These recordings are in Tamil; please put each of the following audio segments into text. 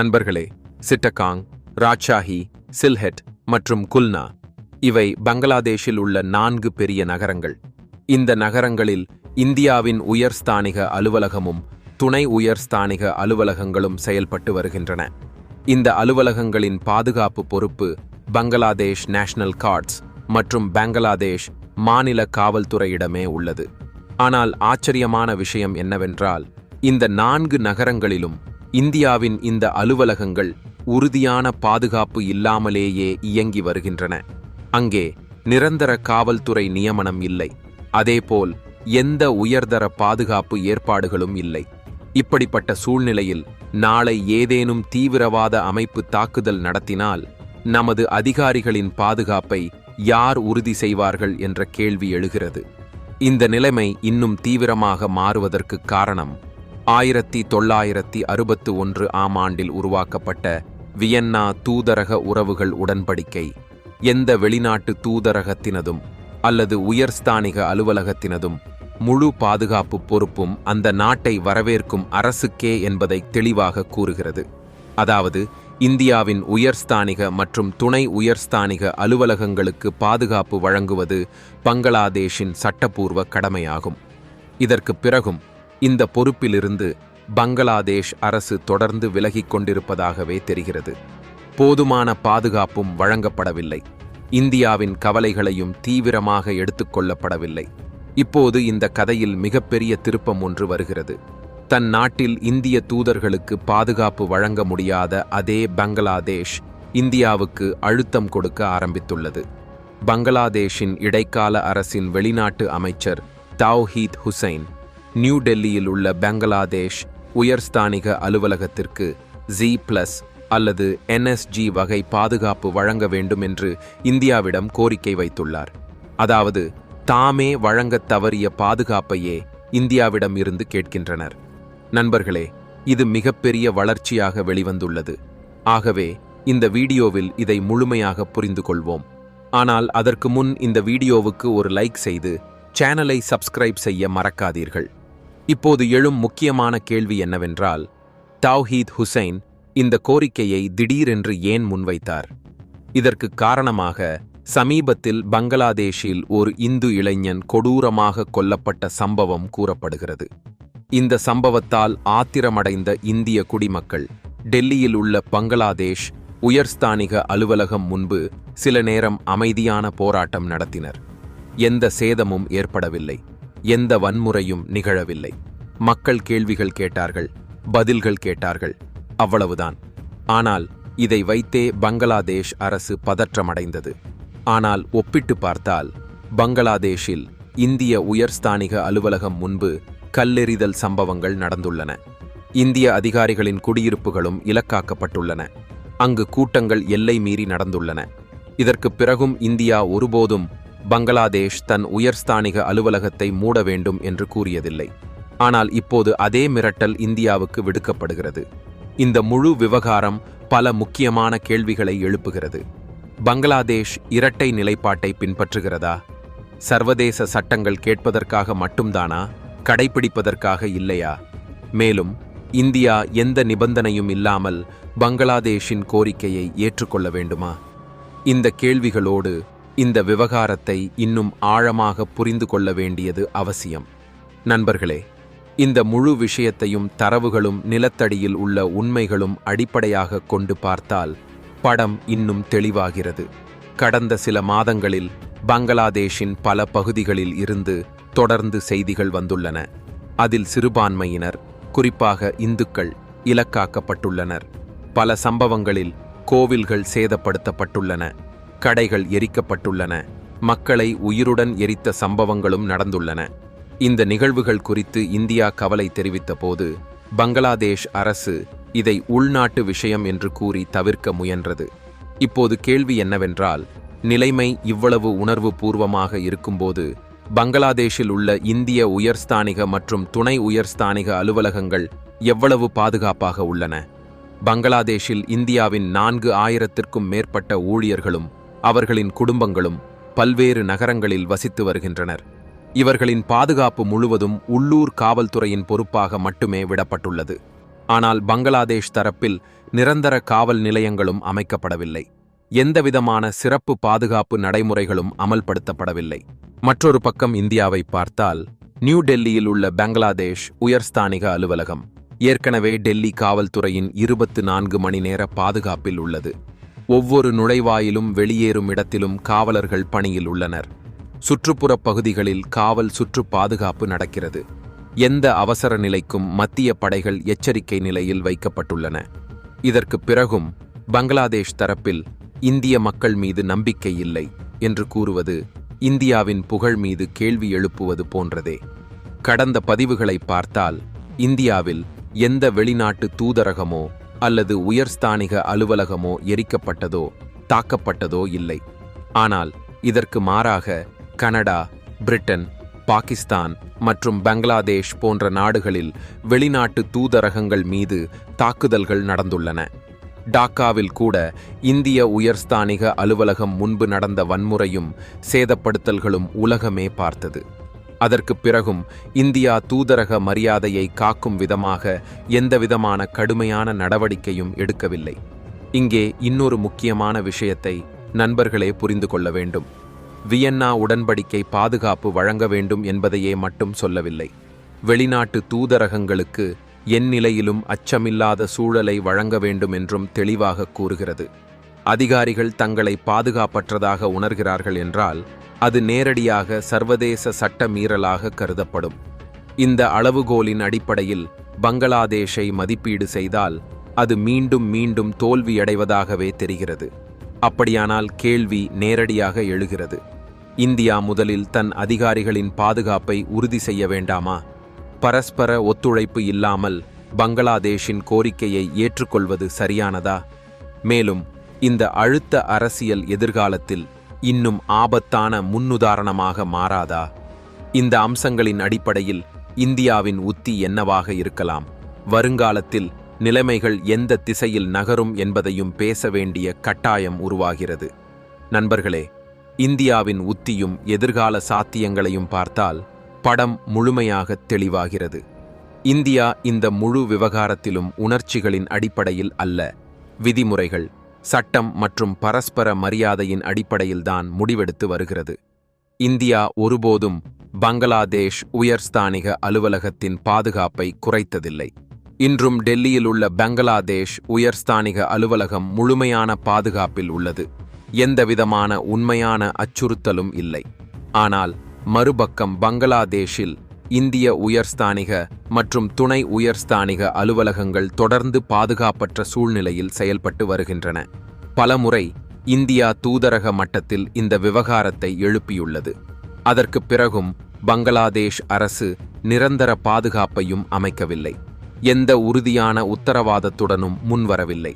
நண்பர்களே சிட்டகாங் ராஜ்ஷாஹி சில்ஹெட் மற்றும் குல்னா இவை பங்களாதேஷில் உள்ள நான்கு பெரிய நகரங்கள். இந்த நகரங்களில் இந்தியாவின் உயர்ஸ்தானிக அலுவலகமும் துணை உயர்ஸ்தானிக அலுவலகங்களும் செயல்பட்டு வருகின்றன. இந்த அலுவலகங்களின் பாதுகாப்பு பொறுப்பு பங்களாதேஷ் நேஷனல் கார்ட்ஸ் மற்றும் பங்களாதேஷ் மாநில காவல்துறையிடமே உள்ளது. ஆனால் ஆச்சரியமான விஷயம் என்னவென்றால் இந்த நான்கு நகரங்களிலும் இந்தியாவின் இந்த அலுவலகங்கள் உறுதியான பாதுகாப்பு இல்லாமலேயே இயங்கி வருகின்றன. அங்கே நிரந்தர காவல்துறை நியமனம் இல்லை. அதேபோல் எந்த உயர்தர பாதுகாப்பு ஏற்பாடுகளும் இல்லை. இப்படிப்பட்ட சூழ்நிலையில் நாளை ஏதேனும் தீவிரவாத அமைப்பு தாக்குதல் நடத்தினால் நமது அதிகாரிகளின் பாதுகாப்பை யார் உறுதி செய்வார்கள் என்ற கேள்வி எழுகிறது. இந்த நிலைமை இன்னும் தீவிரமாக மாறுவதற்கு காரணம் ஆயிரத்தி தொள்ளாயிரத்தி அறுபத்து ஒன்று ஆம் ஆண்டில் உருவாக்கப்பட்ட வியன்னா தூதரக உறவுகள் உடன்படிக்கை. எந்த வெளிநாட்டு தூதரகத்தினதும் அல்லது உயர்ஸ்தானிக அலுவலகத்தினதும் முழு பாதுகாப்பு பொறுப்பும் அந்த நாட்டை வரவேற்கும் அரசுக்கே என்பதை தெளிவாக கூறுகிறது. அதாவது இந்தியாவின் உயர்ஸ்தானிக மற்றும் துணை உயர்ஸ்தானிக அலுவலகங்களுக்கு பாதுகாப்பு வழங்குவது பங்களாதேஷின் சட்டப்பூர்வ கடமையாகும். இதற்கு பிறகும் இந்த பொறுப்பிலிருந்து பங்களாதேஷ் அரசு தொடர்ந்து விலகிக் கொண்டிருப்பதாகவே தெரிகிறது. போதுமான பாதுகாப்பும் வழங்கப்படவில்லை. இந்தியாவின் கவலைகளையும் தீவிரமாக எடுத்துக்கொள்ளப்படவில்லை இப்போது இந்த கதையில் மிகப்பெரிய திருப்பம் ஒன்று வருகிறது. தன் நாட்டில் இந்திய தூதர்களுக்கு பாதுகாப்பு வழங்க முடியாத அதே பங்களாதேஷ் இந்தியாவுக்கு அழுத்தம் கொடுக்க ஆரம்பித்துள்ளது. பங்களாதேஷின் இடைக்கால அரசின் வெளிநாட்டு அமைச்சர் தாவ்ஹீத் ஹுசைன் நியூ டெல்லியில் உள்ள பங்களாதேஷ் உயர்ஸ்தானிக அலுவலகத்திற்கு ஜி பிளஸ் அல்லது என்எஸ்ஜி வகை பாதுகாப்பு வழங்க வேண்டும் என்று இந்தியாவிடம் கோரிக்கை வைத்துள்ளார். அதாவது தாமே வழங்கத் தவறிய பாதுகாப்பையே இந்தியாவிடம் இருந்து கேட்கின்றனர். நண்பர்களே இது மிகப்பெரிய வளர்ச்சியாக வெளிவந்துள்ளது. ஆகவே இந்த வீடியோவில் இதை முழுமையாக புரிந்து கொள்வோம். ஆனால் அதற்கு முன் இந்த வீடியோவுக்கு ஒரு லைக் செய்து சேனலை சப்ஸ்கிரைப் செய்ய மறக்காதீர்கள். இப்போது எழும் முக்கியமான கேள்வி என்னவென்றால் தாவ்ஹீத் ஹுசைன் இந்த கோரிக்கையை திடீரென்று ஏன் முன்வைத்தார்? இதற்கு காரணமாக சமீபத்தில் பங்களாதேஷில் ஒரு இந்து இளைஞன் கொடூரமாக கொல்லப்பட்ட சம்பவம் கூறப்படுகிறது. இந்த சம்பவத்தால் ஆத்திரமடைந்த இந்திய குடிமக்கள் டெல்லியில் உள்ள பங்களாதேஷ் உயர்ஸ்தானிக அலுவலகம் முன்பு சில நேரம் அமைதியான போராட்டம் நடத்தினர். எந்த சேதமும் ஏற்படவில்லை. எந்த வன்முறையும் நிகழவில்லை. மக்கள் கேள்விகள் கேட்டார்கள் பதில்கள் கேட்டார்கள் அவ்வளவுதான். ஆனால் இதை வைத்தே பங்களாதேஷ் அரசு பதற்றமடைந்தது. ஆனால் ஒப்பிட்டு பார்த்தால் பங்களாதேஷில் இந்திய உயர்ஸ்தானிக அலுவலகம் முன்பு கல்லெறிதல் சம்பவங்கள் நடந்துள்ளன. இந்திய அதிகாரிகளின் குடியிருப்புகளும் இலக்காக்கப்பட்டுள்ளன. அங்கு கூட்டங்கள் எல்லை மீறி நடந்துள்ளன. இதற்குப் பிறகும் இந்தியா ஒருபோதும் பங்களாதேஷ் தன் உயர்ஸ்தானிக அலுவலகத்தை மூட வேண்டும் என்று கூறியதில்லை. ஆனால் இப்போது அதே மிரட்டல் இந்தியாவுக்கு விடுக்கப்படுகிறது. இந்த முழு விவகாரம் பல முக்கியமான கேள்விகளை எழுப்புகிறது. பங்களாதேஷ் இரட்டை நிலைப்பாட்டை பின்பற்றுகிறதா? சர்வதேச சட்டங்கள் கேட்பதற்காக மட்டும்தானா? கடைபிடிப்பதற்காக இல்லையா? மேலும் இந்தியா எந்த நிபந்தனையும் இல்லாமல் பங்களாதேஷின் கோரிக்கையை ஏற்றுக்கொள்ள வேண்டுமா? இந்த கேள்விகளோடு இந்த விவகாரத்தை இன்னும் ஆழமாக புரிந்து கொள்ள வேண்டியது அவசியம். நண்பர்களே இந்த முழு விஷயத்தையும் தரவுகளும் நிலத்தடியில் உள்ள உண்மைகளும் அடிப்படையாக கொண்டு பார்த்தால் படம் இன்னும் தெளிவாகிறது. கடந்த சில மாதங்களில் பங்களாதேஷின் பல பகுதிகளில் இருந்து தொடர்ந்து செய்திகள் வந்துள்ளன. அதில் சிறுபான்மையினர் குறிப்பாக இந்துக்கள் இலக்காக்கப்பட்டுள்ளனர். பல சம்பவங்களில் கோவில்கள் சேதப்படுத்தப்பட்டுள்ளன. கடைகள் எரிக்கப்பட்டுள்ளன. மக்களை உயிருடன் எரித்த சம்பவங்களும் நடந்துள்ளன. இந்த நிகழ்வுகள் குறித்து இந்தியா கவலை தெரிவித்த போது பங்களாதேஷ் அரசு இதை உள்நாட்டு விஷயம் என்று கூறி தவிர்க்க முயன்றது. இப்போது கேள்வி என்னவென்றால் நிலைமை இவ்வளவு உணர்வு பூர்வமாக இருக்கும்போது பங்களாதேஷில் உள்ள இந்திய உயர்ஸ்தானிக மற்றும் துணை உயர்ஸ்தானிக அலுவலகங்கள் எவ்வளவு பாதுகாப்பாக உள்ளன? பங்களாதேஷில் இந்தியாவின் நான்கு ஆயிரத்திற்கும் மேற்பட்ட ஊழியர்களும் அவர்களின் குடும்பங்களும் பல்வேறு நகரங்களில் வசித்து வருகின்றனர். இவர்களின் பாதுகாப்பு முழுவதும் உள்ளூர் காவல்துறையின் பொறுப்பாக மட்டுமே விடப்பட்டுள்ளது. ஆனால் பங்களாதேஷ் தரப்பில் நிரந்தர காவல் நிலையங்களும் அமைக்கப்படவில்லை. எந்தவிதமான சிறப்பு பாதுகாப்பு நடைமுறைகளும் அமல்படுத்தப்படவில்லை. மற்றொரு பக்கம் இந்தியாவை பார்த்தால் நியூ டெல்லியில் உள்ள பங்களாதேஷ் உயர்ஸ்தானிக அலுவலகம் ஏற்கனவே டெல்லி காவல்துறையின் இருபத்து நான்கு மணி நேர பாதுகாப்பில் உள்ளது. ஒவ்வொரு நுழைவாயிலும் வெளியேறும் இடத்திலும் காவலர்கள் பணியில் உள்ளனர். சுற்றுப்புற பகுதிகளில் காவல் சுற்று பாதுகாப்பு நடக்கிறது. எந்த அவசர நிலைக்கும் மத்திய படைகள் எச்சரிக்கை நிலையில் வைக்கப்பட்டுள்ளன. இதற்கு பிறகும் பங்களாதேஷ் தரப்பில் இந்திய மக்கள் மீது நம்பிக்கை இல்லை என்று கூறுவது இந்தியாவின் புகழ் மீது கேள்வி எழுப்புவது போன்றதே. கடந்த பதிவுகளை பார்த்தால் இந்தியாவில் எந்த வெளிநாட்டு தூதரகமோ அல்லது உயர்ஸ்தானிக அலுவலகமோ எரிக்கப்பட்டதோ தாக்கப்பட்டதோ இல்லை. ஆனால் இதற்கு மாறாக கனடா பிரிட்டன் பாகிஸ்தான் மற்றும் பங்களாதேஷ் போன்ற நாடுகளில் வெளிநாட்டு தூதரகங்கள் மீது தாக்குதல்கள் நடந்துள்ளன. டாக்காவில் கூட இந்திய உயர்ஸ்தானிக அலுவலகம் முன்பு நடந்த வன்முறையும் சேதப்படுத்தல்களும் உலகமே பார்த்தது. அதற்குப் பிறகும் இந்தியா தூதரக மரியாதையை காக்கும் விதமாக எந்தவிதமான கடுமையான நடவடிக்கையும் எடுக்கவில்லை. இங்கே இன்னொரு முக்கியமான விஷயத்தை நண்பர்களே புரிந்து கொள்ள வேண்டும். வியன்னா உடன்படிக்கை பாதுகாப்பு வழங்க வேண்டும் என்பதையே மட்டும் சொல்லவில்லை. வெளிநாட்டு தூதரகங்களுக்கு எந்நிலையிலும் அச்சமில்லாத சூழலை வழங்க வேண்டும் என்றும் தெளிவாக கூறுகிறது. அதிகாரிகள் தங்களை பாதுகாப்பற்றதாக உணர்கிறார்கள் என்றால் அது நேரடியாக சர்வதேச சட்ட மீறலாக கருதப்படும். இந்த அளவுகோலின் அடிப்படையில் பங்களாதேஷை மதிப்பீடு செய்தால் அது மீண்டும் மீண்டும் தோல்வியடைவதாகவே தெரிகிறது. அப்படியானால் கேள்வி நேரடியாக எழுகிறது. இந்தியா முதலில் தன் அதிகாரிகளின் பாதுகாப்பை உறுதி செய்ய வேண்டாமா? பரஸ்பர ஒத்துழைப்பு இல்லாமல் பங்களாதேஷின் கோரிக்கையை ஏற்றுக்கொள்வது சரியானதா? மேலும் இந்த அழுத்த அரசியல் எதிர்காலத்தில் இன்னும் ஆபத்தான முன்னுதாரணமாக மாறாதா? இந்த அம்சங்களின் அடிப்படையில் இந்தியாவின் உத்தி என்னவாக இருக்கலாம்? வருங்காலத்தில் நிலைமைகள் எந்த திசையில் நகரும் என்பதையும் பேச வேண்டிய கட்டாயம் உருவாகிறது. நண்பர்களே இந்தியாவின் உத்தியும் எதிர்கால சாத்தியங்களையும் பார்த்தால் படம் முழுமையாக தெளிவாகிறது. இந்தியா இந்த முழு விவகாரத்திலும் உணர்ச்சிகளின் அடிப்படையில் அல்ல. விதிமுறைகள் சட்டம் மற்றும் பரஸ்பர மரியாதையின் அடிப்படையில்தான் முடிவெடுத்து வருகிறது. இந்தியா ஒருபோதும் பங்களாதேஷ் உயர்ஸ்தானிக அலுவலகத்தின் பாதுகாப்பை குறைத்ததில்லை. இன்றும் டெல்லியில் உள்ள பங்களாதேஷ் உயர்ஸ்தானிக அலுவலகம் முழுமையான பாதுகாப்பில் உள்ளது. எந்தவிதமான உண்மையான அச்சுறுத்தலும் இல்லை. ஆனால் மறுபக்கம் பங்களாதேஷில் இந்திய உயர்ஸ்தானிக மற்றும் துணை உயர்ஸ்தானிக அலுவலகங்கள் தொடர்ந்து பாதுகாப்பற்ற சூழ்நிலையில் செயல்பட்டு வருகின்றன. பலமுறை இந்தியா தூதரக மட்டத்தில் இந்த விவகாரத்தை எழுப்பியுள்ளது. அதற்குப் பிறகும் பங்களாதேஷ் அரசு நிரந்தர பாதுகாப்பையும் அமைக்கவில்லை. எந்த உறுதியான உத்தரவாதத்துடனும் முன்வரவில்லை.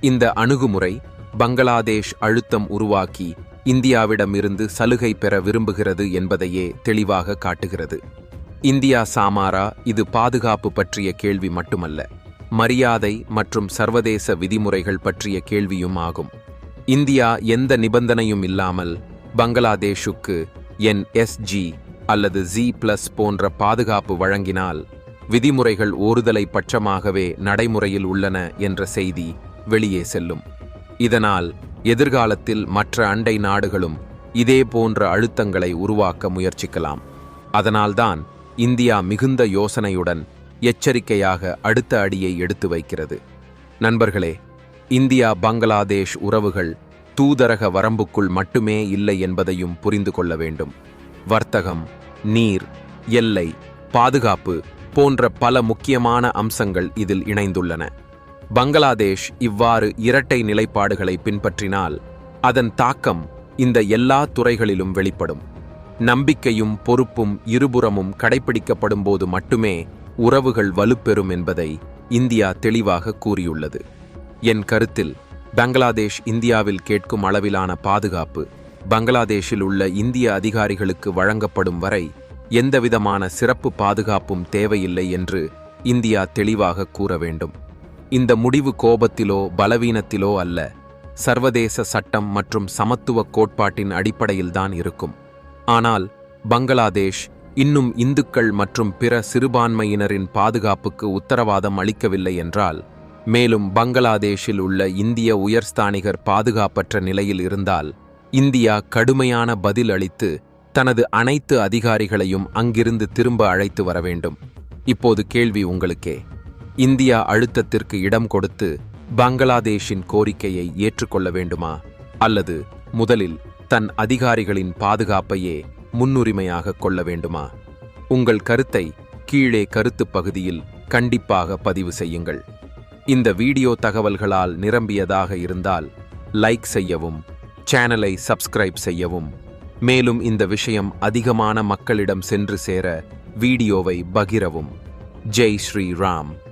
இந்த அணுகுமுறை பங்களாதேஷ் அழுத்தம் உருவாக்கி இந்தியாவிடமிருந்து சலுகை பெற விரும்புகிறது என்பதையே தெளிவாக காட்டுகிறது. இந்தியா சாமாரா இது பாதுகாப்பு பற்றிய கேள்வி மட்டுமல்ல மரியாதை மற்றும் சர்வதேச விதிமுறைகள் பற்றிய கேள்வியும் ஆகும். இந்தியா எந்த நிபந்தனையும் இல்லாமல் பங்களாதேஷுக்கு என் எஸ்ஜி அல்லது ஜி பிளஸ் போன்ற பாதுகாப்பு வழங்கினால் விதிமுறைகள் ஒருதலை பட்சமாகவே நடைமுறையில் உள்ளன என்ற செய்தி வெளியே செல்லும். இதனால் எதிர்காலத்தில் மற்ற அண்டை நாடுகளும் இதே போன்ற அழுத்தங்களை உருவாக்க முயற்சிக்கலாம். அதனால்தான் இந்தியா மிகுந்த யோசனையுடன் எச்சரிக்கையாக அடுத்த அடியை எடுத்து வைக்கிறது. நண்பர்களே இந்தியா பங்களாதேஷ் உறவுகள் தூதரக வரம்புக்குள் மட்டுமே இல்லை என்பதையும் புரிந்து கொள்ள வேண்டும். வர்த்தகம் நீர் எல்லை பாதுகாப்பு போன்ற பல முக்கியமான அம்சங்கள் இதில் இணைந்துள்ளன. பங்களாதேஷ் இவ்வாறு இரட்டை நிலைப்பாடுகளை பின்பற்றினால் அதன் தாக்கம் இந்த எல்லா துறைகளிலும் வெளிப்படும். நம்பிக்கையும் பொறுப்பும் இருபுறமும் கடைபிடிக்கப்படும் போது மட்டுமே உறவுகள் வலுப்பெறும் என்பதை இந்தியா தெளிவாக கூறியுள்ளது. என் கருத்தில் பங்களாதேஷ் இந்தியாவில் கேட்கும் அளவிலான பாதுகாப்பு பங்களாதேஷில் உள்ள இந்திய அதிகாரிகளுக்கு வழங்கப்படும் வரை எந்தவிதமான சிறப்பு பாதுகாப்பும் தேவையில்லை என்று இந்தியா தெளிவாக கூற வேண்டும். இந்த முடிவு கோபத்திலோ பலவீனத்திலோ அல்ல சர்வதேச சட்டம் மற்றும் சமத்துவ கோட்பாட்டின் அடிப்படையில்தான் இருக்கும். ஆனால் பங்களாதேஷ் இன்னும் இந்துக்கள் மற்றும் பிற சிறுபான்மையினரின் பாதுகாப்புக்கு உத்தரவாதம் அளிக்கவில்லை என்றால் மேலும் பங்களாதேஷில் உள்ள இந்திய உயர்ஸ்தானிகர் பாதுகாப்பற்ற நிலையில் இருந்தால் இந்தியா கடுமையான பதில் அளித்து தனது அனைத்து அதிகாரிகளையும் அங்கிருந்து திரும்ப அழைத்து வர வேண்டும். இப்போது கேள்வி உங்களுக்கே. இந்தியா அழுத்தத்திற்கு இடம் கொடுத்து பங்களாதேஷின் கோரிக்கையை ஏற்றுக்கொள்ள வேண்டுமா? அல்லது முதலில் தன் அதிகாரிகளின் பாதுகாப்பையே முன்னுரிமையாக கொள்ள வேண்டுமா? உங்கள் கருத்தை கீழே கருத்துப் பகுதியில் கண்டிப்பாக பதிவு செய்யுங்கள். இந்த வீடியோ தகவல்களால் நிரம்பியதாக இருந்தால் லைக் செய்யவும் சேனலை சப்ஸ்கிரைப் செய்யவும். மேலும் இந்த விஷயம் அதிகமான மக்களிடம் சென்று சேர வீடியோவை பகிரவும். ஜெய் ஸ்ரீ ராம்